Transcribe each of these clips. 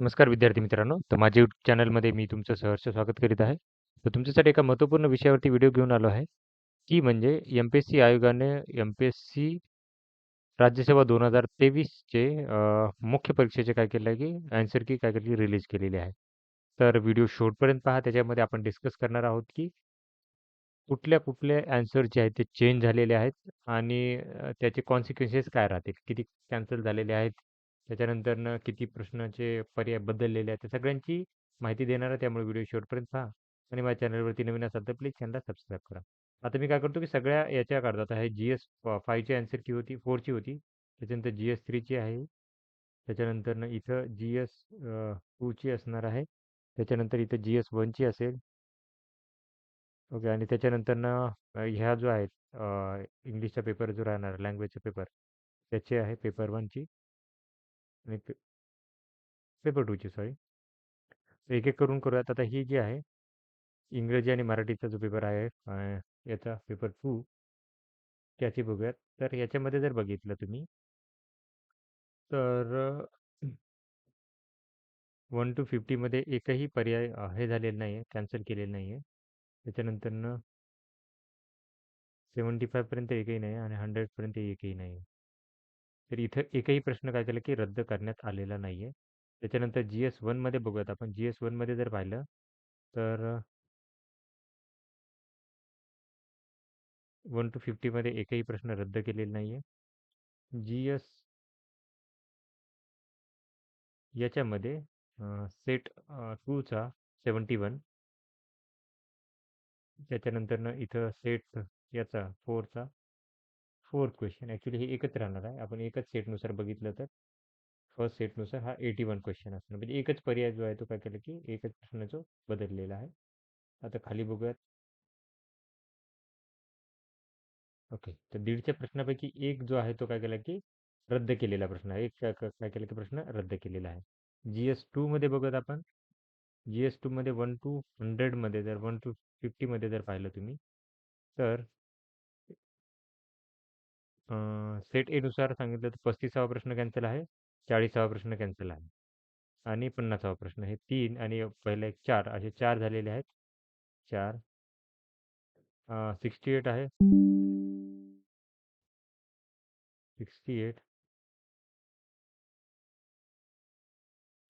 नमस्कार विद्यार्थी मित्रांनो. तर माझ्या यूट्यूब चॅनलमध्ये मी तुमचं सहर्ष स्वागत करीत आहे. तर तुमच्यासाठी एका महत्त्वपूर्ण विषयावरती व्हिडिओ घेऊन आलो आहे. ती म्हणजे एम-पी-एस-सी आयोगाने एम-पी-एस-सी राज्यसेवा दोन हजार तेवीसचे मुख्य परीक्षेचे काय केलं आहे, की अँसर की काय केली रिलीज केलेली आहे. तर व्हिडिओ शॉर्टपर्यंत पहा. त्याच्यामध्ये आपण डिस्कस करणार आहोत, की कुठल्या-कुठल्या ॲन्सर जे आहेत ते चेंज झालेले आहेत आणि त्याचे कॉन्सिक्वेन्सेस काय राहतील? किती कॅन्सल झालेले आहेत? त्याच्यानंतरनं किती प्रश्नाचे पर्याय बदललेले आहेत? त्या सगळ्यांची माहिती देणार आहे. त्यामुळे व्हिडिओ शेवटपर्यंत पहा आणि माझ्या चॅनलवरती नवीन असाल तर प्लीज चॅनलला सबस्क्राईब करा. आता मी काय करतो, की सगळ्या याच्या काढतो. आता हे जी-एस फ 5 ची ॲन्सर की होती फोरची होती. त्याच्यानंतर जी-एस थ्रीची आहे. त्याच्यानंतरनं इथं जी-एस टूची असणार आहे. त्याच्यानंतर इथं जी-एस वनची असेल. ओके आणि त्याच्यानंतरनं ह्या जो आहेत इंग्लिशचा पेपर जो राहणार लँग्वेजचा पेपर त्याचे आहे पेपर वनची आणि पे पेपर टूची सॉरी. एक-एक करून करूयात. आता ही जी आहे इंग्रजी आणि मराठीचा जो पेपर आहे अ, याचा पेपर 2 त्याची बघूयात. तर याच्यामध्ये जर बघितलं तुम्ही तर अ, 1 फिफ्टीमध्ये 50 मध्ये एकही पर्याय अ, हे झालेलं नाही आहे, कॅन्सल केलेलं नाही आहे. त्याच्यानंतरनं 75 पर्यंत एकही नाही आहे आणि 100 पर्यंत एकही नाही आहे. तर इथं एकही प्रश्न काय केला, की रद्द करण्यात आलेला नाही आहे. त्याच्यानंतर जी-एस वनमध्ये बघूयात आपण. जी-एस वनमध्ये जर पाहिलं तर अ 1 फिफ्टीमध्ये 50 मध्ये एकही प्रश्न रद्द केलेला नाही आहे. जी-एस याच्यामध्ये अ, सेट अ, 2 वन 71 त्याच्यानंतरनं इथं सेट याचा फोरचा फोर्थ क्वेश्चन ॲक्च्युली हे एकच राहणार आहे. आपण एकच सेटनुसार बघितलं तर फर्स्ट सेटनुसार हा 81 क्वेश्चन असणार. म्हणजे एकच पर्याय जो आहे तो काय केला, की एकच प्रश्न जो बदललेला आहे. आता खाली बघूयात. ओके. तर 150च्या प्रश्नापैकी एक जो आहे तो काय केला, की रद्द केलेला प्रश्न आहे. एक काय केला की प्रश्न रद्द केलेला आहे. जी-एस 2 मध्ये आपण. जी-एस 2 मध्ये वन टू हंड्रेडमध्ये जर वन टू फिफ्टीमध्ये जर पाहिलं तुम्ही तर सेट ए नुसार सांगितलं तर 35वा प्रश्न कॅन्सल आहे. 40वा प्रश्न कॅन्सल आहे. आणि 50वा प्रश्न हे तीन आणि पहिले एक 4 असे चार झालेले आहेत. चार सिक्स्टी एट आहे. 68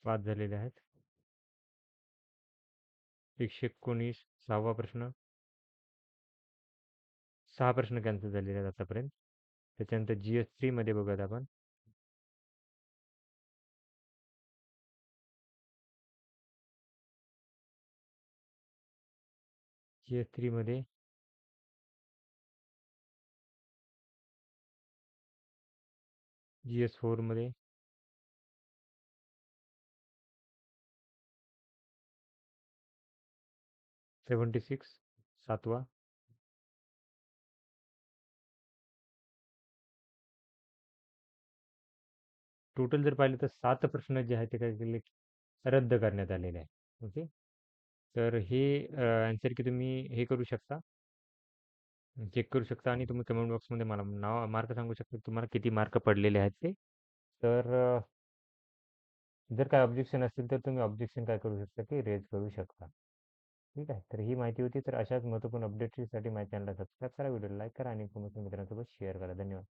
5 झालेले आहेत. 119 6वा प्रश्न. सहा प्रश्न कॅन्सल झालेले आहेत आतापर्यंत. त्याच्यानंतर जी-एस 3 मध्ये बघूयात आपण. जी-एस 3 मध्ये जी-एस 4 मध्ये 76 7वा. टोटल जर पाहिलं तर सात प्रश्न जे आहेत ते काय केले, रद्द करण्यात आलेले आहे. ओके. तर हे आन्सर ॲन्सर की तुम्ही हे करू शकता. चेक करू शकता आणि तुम्ही कमेंट बॉक्समध्ये मला नाव मार्क सांगू शकता, तुम्हाला किती मार्क पडलेले आहेत ते. तर जर काय ऑब्जेक्शन असतील तर तुम्ही ऑब्जेक्शन काय करू शकता, की रेज करू शकता. ठीक आहे. तर ही माहिती होती. तर अशाच महत्त्वपूर्ण अपडेट्ससाठी माझ्या चॅनलला सबस्क्राईब करा, व्हिडिओला लाईक करा आणि मित्रांसोबत शेअर करा. धन्यवाद.